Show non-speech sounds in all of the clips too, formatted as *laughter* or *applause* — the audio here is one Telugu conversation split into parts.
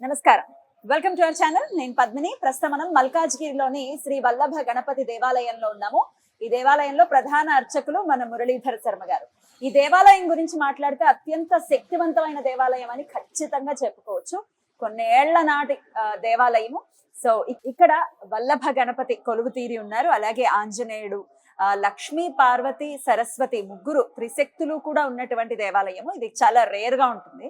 నమస్కారం. వెల్కమ్ టు అవర్ ఛానల్ నేను పద్మిని. ప్రస్తుతం మనం మల్కాజ్గిరిలోని శ్రీ వల్లభ గణపతి దేవాలయంలో ఉన్నాము. ఈ దేవాలయంలో ప్రధాన అర్చకులు మన మురళీధర్ శర్మ గారు. ఈ దేవాలయం గురించి మాట్లాడితే అత్యంత శక్తివంతమైన దేవాలయం అని ఖచ్చితంగా చెప్పుకోవచ్చు. కొన్నేళ్ళ నాటి దేవాలయము. సో ఇక్కడ వల్లభ గణపతి కొలువు తీరి ఉన్నారు. అలాగే ఆంజనేయుడు ఆ, లక్ష్మీ పార్వతి సరస్వతి ముగ్గురు త్రిశక్తులు కూడా ఉన్నటువంటి దేవాలయము. ఇది చాలా రేర్గా ఉంటుంది.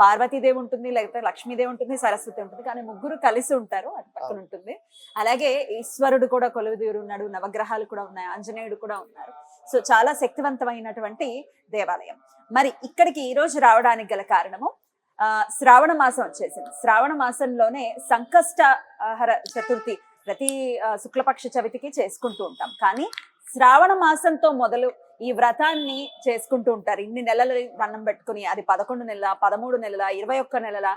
పార్వతీదేవి ఉంటుంది లేకపోతే లక్ష్మీదేవి ఉంటుంది సరస్వతి ఉంటుంది కానీ ముగ్గురు కలిసి ఉంటారు అటు పక్కన ఉంటుంది. అలాగే ఈశ్వరుడు కూడా కొలువుదీరు ఉన్నాడు నవగ్రహాలు కూడా ఉన్నాయి ఆంజనేయుడు కూడా ఉన్నారు. సో చాలా శక్తివంతమైనటువంటి దేవాలయం. మరి ఇక్కడికి ఈ రోజు రావడానికి గల కారణము ఆ శ్రావణ మాసం వచ్చేసింది. శ్రావణ మాసంలోనే సంకష్టహర చతుర్థి ప్రతి శుక్లపక్ష చవితికి చేసుకుంటూ ఉంటాం. కానీ శ్రావణ మాసంతో మొదలు ఈ వ్రతాన్ని చేసుకుంటూ ఉంటారు. ఇన్ని నెలలు దండం పెట్టుకుని అది పదకొండు నెలల పదమూడు నెలల ఇరవై ఒక్క నెలల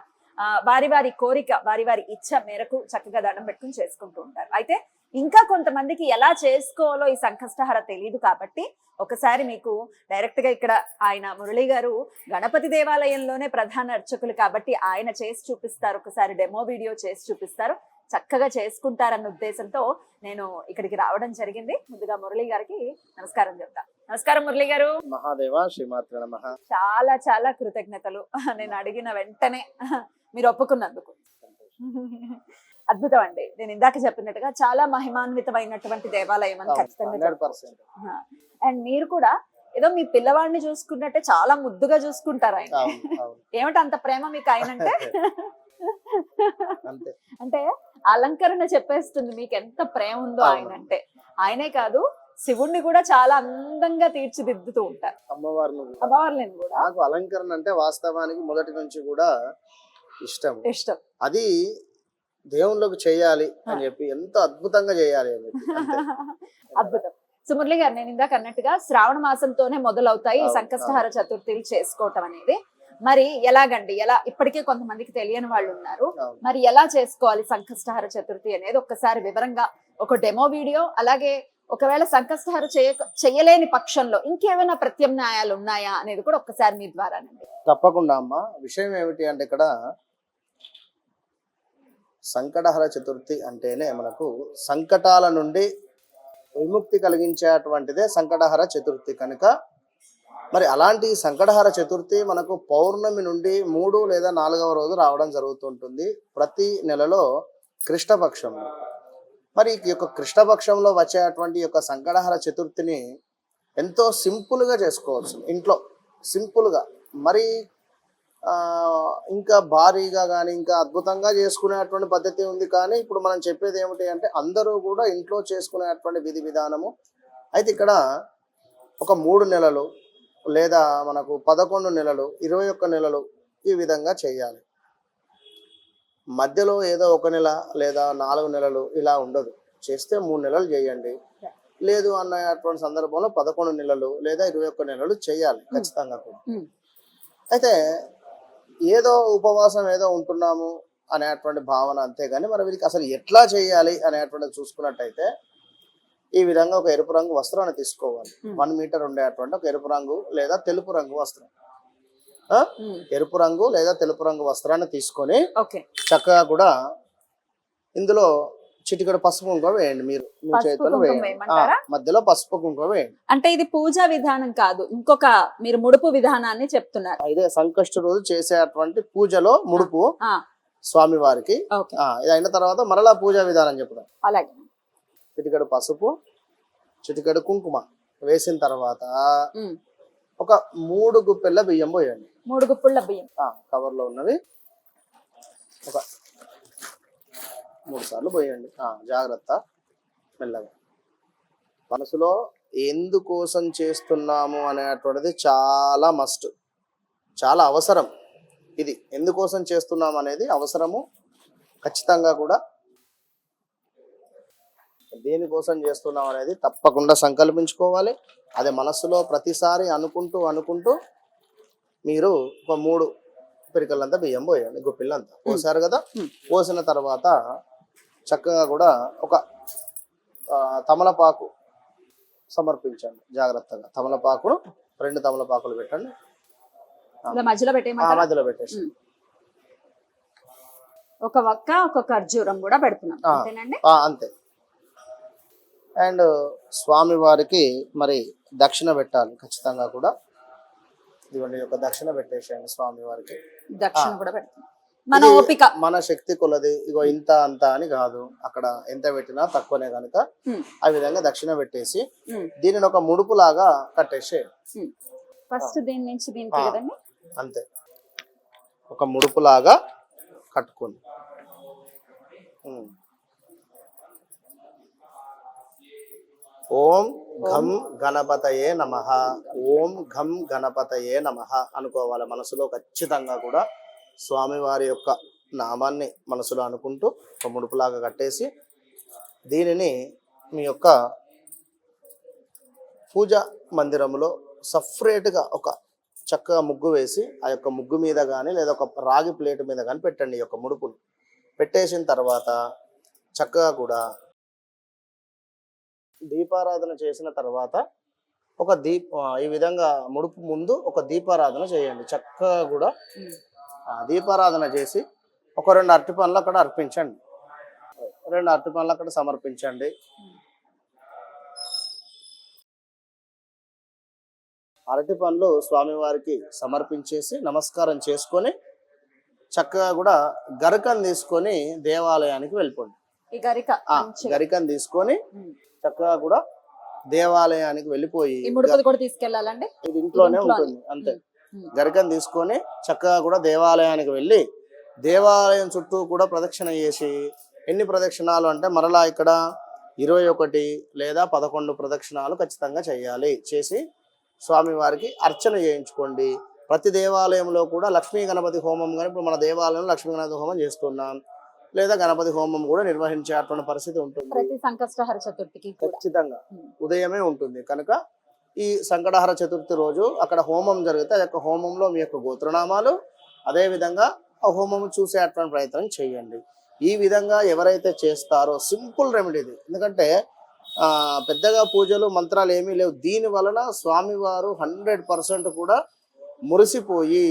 వారి వారి కోరిక వారి వారి ఇచ్చ మేరకు చక్కగా దండం పెట్టుకుని చేసుకుంటూ ఉంటారు. అయితే ఇంకా కొంతమందికి ఎలా చేసుకోవాలో ఈ సంకష్టహార తెలియదు కాబట్టి ఒకసారి మీకు డైరెక్ట్గా ఇక్కడ ఆయన మురళి గారు గణపతి దేవాలయంలోనే ప్రధాన అర్చకులు కాబట్టి ఆయన చేసి చూపిస్తారు. ఒకసారి డెమో వీడియో చేసి చూపిస్తారు. చక్కగా చేసుకుంటారన్న ఉద్దేశంతో నేను ఇక్కడికి రావడం జరిగింది. ముందుగా మురళి గారికి నమస్కారం చెప్తా. నమస్కారం మురళి గారు. మహాదేవ శ్రీమాత్ర నమ. చాలా చాలా కృతజ్ఞతలు. నేను అడిగిన వెంటనే మీరు ఒప్పుకున్నందుకు. అద్భుతం అండి. నేను ఇందాక చెప్పినట్టుగా చాలా మహిమాన్వితమైనటువంటి దేవాలయం అని ఖచ్చితంగా అండ్ మీరు కూడా ఏదో మీ పిల్లవాడిని చూసుకున్నట్టే చాలా ముద్దుగా చూసుకుంటారు ఆయన. అవును అవును. ఏమిటి అంత ప్రేమ మీకు ఆయన *laughs* అంటే అంటే అలంకరణ చెప్పేస్తుంది మీకు ఎంత ప్రేమ ఉందో. ఆయన అంటే ఆయనే కాదు శివుణ్ణి కూడా చాలా అందంగా తీర్చిదిద్దుతూ ఉంటారు. అమ్మవారిని కూడా. అమ్మవార్లని కూడా. నాకు అలంకరణ అంటే వాస్తవానికి మొదటి నుంచి కూడా ఇష్టం. ఇష్టం. అది దేవుళ్ళకి చేయాలి అని చెప్పి ఎంత అద్భుతంగా చేయాలి అని చెప్పి. *laughs* అద్భుతం. సో మురళి గారు నేను ఇందాక అన్నట్టుగా శ్రావణ మాసంతోనే మొదలవుతాయి సంకష్టహార చతుర్థిలు చేసుకోవటం అనేది. మరి ఎలాగండి? ఎలా ఇప్పటికే కొంతమందికి తెలియని వాళ్ళు ఉన్నారు. మరి ఎలా చేసుకోవాలి సంకష్టహార చతుర్థి అనేది? ఒక్కసారి వివరంగా ఒక డెమో వీడియో అలాగే ఒకవేళ సంకష్టహార చేయ చేయలేని పక్షంలో ఇంకేమైనా ప్రత్యామ్నాయాలు ఉన్నాయా అనేది కూడా ఒక్కసారి మీ ద్వారానండి తప్పకుండా అమ్మ. విషయం ఏమిటి అంటే ఇక్కడ సంకటహర చతుర్థి అంటేనే మనకు సంకటాల నుండి విముక్తి కలిగించేటువంటిదే సంకటహర చతుర్థి కనుక మరి అలాంటి సంకటహార చతుర్థి మనకు పౌర్ణమి నుండి మూడు లేదా నాలుగవ రోజు రావడం జరుగుతుంటుంది. ప్రతి నెలలో కృష్ణపక్షంలో మరి ఈ యొక్క కృష్ణపక్షంలో వచ్చేటువంటి యొక్క సంకటహార చతుర్థిని ఎంతో సింపుల్గా చేసుకోవచ్చు. ఇంట్లో సింపుల్గా. మరి ఇంకా భారీగా కానీ ఇంకా అద్భుతంగా చేసుకునేటువంటి పద్ధతి ఉంది కానీ ఇప్పుడు మనం చెప్పేది ఏమిటి అంటే అందరూ కూడా ఇంట్లో చేసుకునేటువంటి విధి విధానము. అయితే ఇక్కడ ఒక మూడు నెలలు లేదా మనకు పదకొండు నెలలు ఇరవై ఒక్క నెలలు ఈ విధంగా చేయాలి. మధ్యలో ఏదో ఒక నెల లేదా నాలుగు నెలలు ఇలా ఉండదు. చేస్తే మూడు నెలలు చేయండి. లేదు అన్నటువంటి సందర్భంలో పదకొండు నెలలు లేదా ఇరవై ఒక్క నెలలు చేయాలి ఖచ్చితంగా కూడా. అయితే ఏదో ఉపవాసం ఏదో ఉంటున్నాము అనేటువంటి భావన అంతేగాని మరి వీరికి అసలు ఎట్లా చేయాలి అనేటువంటిది చూసుకున్నట్టయితే ఈ విధంగా ఒక ఎరుపు రంగు వస్త్రాన్ని తీసుకోవాలి. Hmm. వన్ మీటర్ ఉండేటువంటి ఒక ఎరుపు రంగు లేదా తెలుపు రంగు వస్త్రం. ఆ? ఉమ్, ఎరుపు రంగు లేదా తెలుపు రంగు వస్త్రాన్ని తీసుకొని చక్కగా కూడా ఇందులో చిటికెడు పసుపు కుంకుమ వేయండి మీరు. మీ కుంకుమ వేయండి? మధ్యలో పసుపు కుంకుమ వేయండి. అంటే ఇది పూజా విధానం కాదు. ఇంకొక మీరు ముడుపు విధానాన్ని చెప్తున్నారు. ఇదే సంకష్ట రోజు చేసేటువంటి పూజలో ముడుపు. స్వామి వారికి ఇది అయిన తర్వాత మరలా పూజా విధానం చెప్తాం అలాగే. చిటికెడు పసుపు చిటికెడు కుంకుమ వేసిన తర్వాత. ఒక మూడు గుప్పెళ్ళ బియ్యం పోయండి. మూడు గుప్పుళ్ళ బియ్యం. ఆ, కవర్లో ఉన్నవి ఒక మూడు సార్లు పోయండి. జాగ్రత్త మెల్లగా. మనసులో ఎందుకోసం చేస్తున్నాము అనేటువంటిది చాలా మస్ట్ చాలా అవసరం. ఇది ఎందుకోసం చేస్తున్నాం అనేది అవసరము ఖచ్చితంగా కూడా దేనికోసం చేస్తున్నాం అనేది తప్పకుండా సంకల్పించుకోవాలి. అది మనస్సులో ప్రతిసారి అనుకుంటూ అనుకుంటూ మీరు ఒక మూడు పిరికలంతా బియ్యం పోయండి గుప్పిళ్ళంతా పోసారు కదా. పోసిన తర్వాత చక్కగా కూడా ఒక తమలపాకు సమర్పించండి జాగ్రత్తగా. తమలపాకును రెండు తమలపాకులు పెట్టండి. మధ్యలో ఆ పెట్టేయమంటారా మధ్యలో పెట్టేసి. ఒక వక్క ఒక ఖర్జూరం కూడా పెడుతున్నాం. అంతే. అండ్ స్వామి వారికి మరి దక్షిణ పెట్టాలి ఖచ్చితంగా కూడా. ఇదిగోండి ఈ యొక్క దక్షిణ పెట్టేసేయండి స్వామి వారికి. దక్షిణ. కూడా మన ఓపిక. మన శక్తి కొలది. ఇగో ఇంత అంత అని కాదు. అక్కడ ఎంత పెట్టినా తక్కువనే కనుక ఆ విధంగా దక్షిణ పెట్టేసి దీనిని ఒక ముడుపు లాగా కట్టేసే. ఫస్ట్ దీని నుంచి దీనికి. కదండి? అంతే. ఒక ముడుపు లాగా కట్టుకోండి ఓం ఘం గణపతయే నమ. ఓం ఘం గణపతయే నమ అనుకోవాలి మనసులో ఖచ్చితంగా కూడా స్వామివారి యొక్క నామాన్ని మనసులో అనుకుంటూ ఒక ముడుపులాగా కట్టేసి దీనిని మీ యొక్క పూజ మందిరంలో సపరేట్గా ఒక చక్కగా ముగ్గు వేసి ఆ యొక్క ముగ్గు మీద కానీ లేదా ఒక రాగి ప్లేట్ మీద కానీ పెట్టండి ఈ యొక్క ముడుపుని. పెట్టేసిన తర్వాత చక్కగా కూడా దీపారాధన చేసిన తర్వాత ఒక దీప్ ఈ విధంగా ముడుపు ముందు ఒక దీపారాధన చేయండి చక్కగా కూడా దీపారాధన చేసి ఒక రెండు అరటి పనులు అక్కడ అర్పించండి రెండు అరటి పనులు అక్కడ సమర్పించండి అరటి పండ్లు స్వామివారికి సమర్పించేసి నమస్కారం చేసుకొని చక్కగా కూడా గరికం తీసుకొని దేవాలయానికి వెళ్ళిపోండి గరిక ఆ మంచిగా. గరికం తీసుకొని. చక్కగా కూడా దేవాలయానికి వెళ్ళిపోయి తీసుకెళ్ళాలండి ఇది ఇంట్లోనే. ఉంటుంది అంతే. గరికం తీసుకొని చక్కగా కూడా దేవాలయానికి వెళ్ళి దేవాలయం చుట్టూ కూడా ప్రదక్షిణ చేసి ఎన్ని ప్రదక్షిణాలు అంటే మరలా ఇక్కడ ఇరవై ఒకటి లేదా పదకొండు ప్రదక్షిణాలు ఖచ్చితంగా చేయాలి. చేసి స్వామివారికి అర్చన చేయించుకోండి. ప్రతి దేవాలయంలో కూడా లక్ష్మీ గణపతి హోమం కానీ ఇప్పుడు మన దేవాలయంలో లక్ష్మీ గణపతి హోమం చేస్తున్నాం. లేదా గణపతి హోమం కూడా నిర్వహించేటువంటి పరిస్థితి ఉంటుంది. ప్రతి సంకష్టహర చతుర్థికి ఖచ్చితంగా. ఉదయమే ఉంటుంది. కనుక ఈ సంకటహర చతుర్థి రోజు అక్కడ హోమం జరిగితే ఆ యొక్క హోమంలో మీ యొక్క గోత్రనామాలు అదే విధంగా ఆ హోమం చూసేటువంటి ప్రయత్నం చేయండి. ఈ విధంగా ఎవరైతే చేస్తారో సింపుల్ రెమెడీ ఇది. ఎందుకంటే ఆ పెద్దగా పూజలు మంత్రాలు ఏమీ లేవు. దీని వలన స్వామివారు హండ్రెడ్ పర్సెంట్ కూడా మురిసిపోయి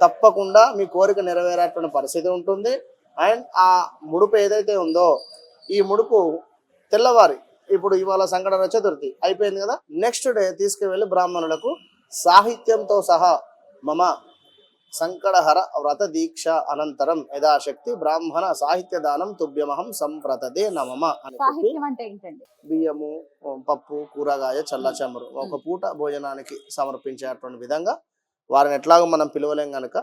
తప్పకుండా మీ కోరిక నెరవేరేటువంటి పరిస్థితి ఉంటుంది. అండ్ ఆ ముడుపు ఏదైతే ఉందో ఈ ముడుపు తెల్లవారి ఇప్పుడు ఇవాళ సంకటన చతుర్థి అయిపోయింది కదా? నెక్స్ట్ డే తీసుకువెళ్ళి బ్రాహ్మణులకు సాహిత్యంతో సహా మమ సంకటహర వ్రత దీక్ష అనంతరం యథాశక్తి బ్రాహ్మణ సాహిత్య దానం తుభ్యమహం సంప్రతదే నమమ అని బియ్యము పప్పు కూరగాయ చల్ల చెమరు ఒక పూట భోజనానికి సమర్పించేటువంటి విధంగా వారిని ఎట్లాగో మనం పిలవలేం గనుక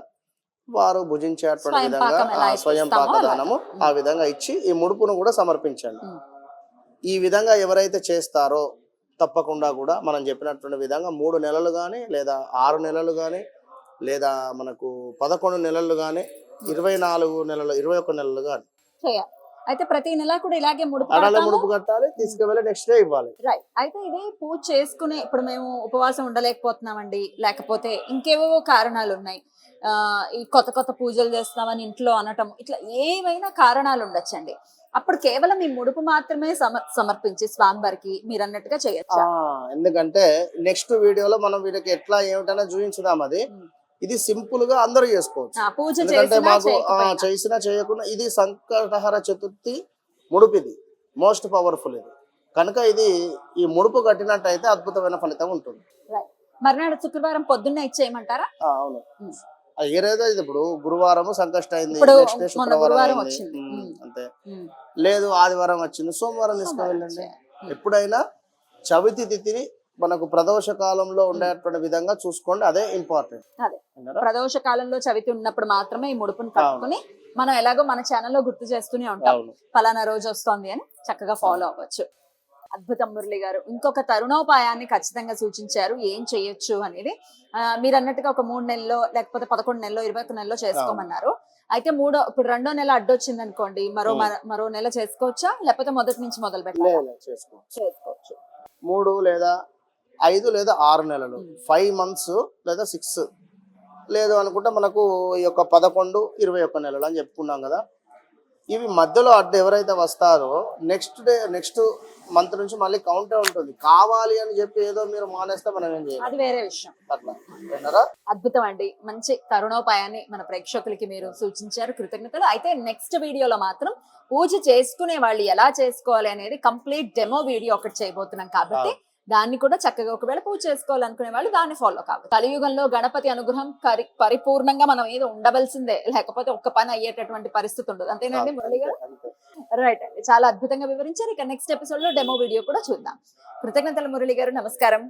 వారు భుజించేటువంటి విధంగా ఆ, స్వయం. పాకదానము ఆ విధంగా ఇచ్చి ఈ ముడుపును కూడా సమర్పించండి. ఈ విధంగా ఎవరైతే చేస్తారో తప్పకుండా కూడా మనం చెప్పినటువంటి విధంగా మూడు నెలలు కానీ లేదా ఆరు నెలలు కానీ లేదా మనకు పదకొండు నెలలు కానీ ఇరవై నాలుగు నెలలు ఇరవై ఒక్క నెలలు కానీ అయితే ప్రతి నెల కూడా ఇలాగే ముడుపు. ముడుపు కట్టాలి తీసుకువెళ్ళి నెక్స్ట్ డే ఇవ్వాలి. రైట్ అయితే ఇది పూజ చేసుకునే ఇప్పుడు మేము ఉపవాసం ఉండలేకపోతున్నామండి. లేకపోతే ఇంకేవో కారణాలు ఉన్నాయి. ఆ ఈ కొత్త కొత్త పూజలు చేస్తామని ఇంట్లో అనటం ఇట్లా ఏవైనా కారణాలు ఉండొచ్చండి. అప్పుడు కేవలం ఈ ముడుపు మాత్రమే సమ సమర్పించి స్వామివారికి మీరు అన్నట్టుగా చేయొచ్చు? ఎందుకంటే నెక్స్ట్ వీడియోలో మనం వీళ్ళకి ఎట్లా ఏమిటైనా చూపించుదాం అది. ఉమ్. ఇది సింపుల్గా అందరూ చేసుకోవచ్చు ఎందుకంటే చేసినా మాకు. చేసినా చేయకుండా ఇది సంకటహర చతుర్థి ముడుపు ఇది మోస్ట్ పవర్ఫుల్ ఇది కనుక ఇది ఈ ముడుపు కట్టినట్టయితే అద్భుతమైన ఫలితం ఉంటుంది. మర్నాడు శుక్రవారం పొద్దున్నే ఇచ్చేయమంటారా అవును. అది ఏదైతే ఇది ఇప్పుడు గురువారం సంకష్ట అయింది నెక్స్ట్ డే శుక్రవారం. ఉమ్, ఉమ్. అంతే. లేదు ఆదివారం వచ్చింది సోమవారం తీసుకువెళ్ళండి. ఎప్పుడైనా చవితి తిథిని మనకు ప్రదోష కాలంలో ఉండేటువంటి విధంగా చూసుకోండి అదే ఇంపార్టెంట్ అదే. ప్రదోష కాలంలో చవితి ఉన్నప్పుడు మాత్రమే ఈ ముడుపుని కట్టుకుని మనం ఎలాగో మన ఛానల్లో గుర్తు చేస్తూనే ఉంటాం. ఫలానా రోజు వస్తోంది అని చక్కగా ఫాలో అవ్వచ్చు. అద్భుతం మురళి గారు ఇంకొక తరుణోపాయాన్ని ఖచ్చితంగా సూచించారు ఏం చేయొచ్చు అనేది. మీరు అన్నట్టుగా ఒక మూడు నెలల్లో లేకపోతే పదకొండు నెలలో ఇరవై ఒక నెలలో చేసుకోమన్నారు. అయితే మూడో ఇప్పుడు రెండో నెల అడ్డొచ్చింది అనుకోండి మరో. మర- నెల చేసుకోవచ్చా? లేకపోతే మొదటి నుంచి మొదలు పెట్టాలి? చేసుకోవచ్చు. మూడు లేదా ఐదు లేదా ఆరు నెలలు. ఫైవ్ మంత్స్ లేదా సిక్స్ లేదు అనుకుంటే మనకు ఈ యొక్క పదకొండు ఇరవై ఒక్క నెలలు అని చెప్పుకున్నాం కదా. ఇవి మధ్యలో అడ్డు ఎవరైతే వస్తారో నెక్స్ట్ డే నెక్స్ట్ మంత్ నుంచి మళ్ళీ కౌంటే ఉంటుంది. కావాలి అని చెప్పి ఏదో మీరు మానేస్తే మనం ఏం చేయాలి? అది వేరే విషయం. అట్లా. విన్నారా? అద్భుతం అండి. మంచి తరుణోపాయాన్ని మన ప్రేక్షకులకి మీరు సూచించారు. కృతజ్ఞతలు. అయితే నెక్స్ట్ వీడియోలో మాత్రం పూజ చేసుకునే వాళ్ళు ఎలా చేసుకోవాలి అనేది కంప్లీట్ డెమో వీడియో ఒకటి చేయబోతున్నాం కాబట్టి దాన్ని కూడా చక్కగా ఒకవేళ పూజ చేసుకోవాలనుకునే వాళ్ళు దాన్ని ఫాలో కావాలి కలియుగంలో గణపతి అనుగ్రహం పరిపూర్ణంగా మనం ఏదో ఉండవలసిందే. లేకపోతే ఒక్క పని అయ్యేటటువంటి పరిస్థితి ఉండదు. అంతేనండి మురళి గారు. రైట్ అండి. చాలా అద్భుతంగా వివరించారు. ఇక నెక్స్ట్ ఎపిసోడ్లో డెమో వీడియో కూడా చూద్దాం. కృతజ్ఞతలు మురళి గారు. నమస్కారం.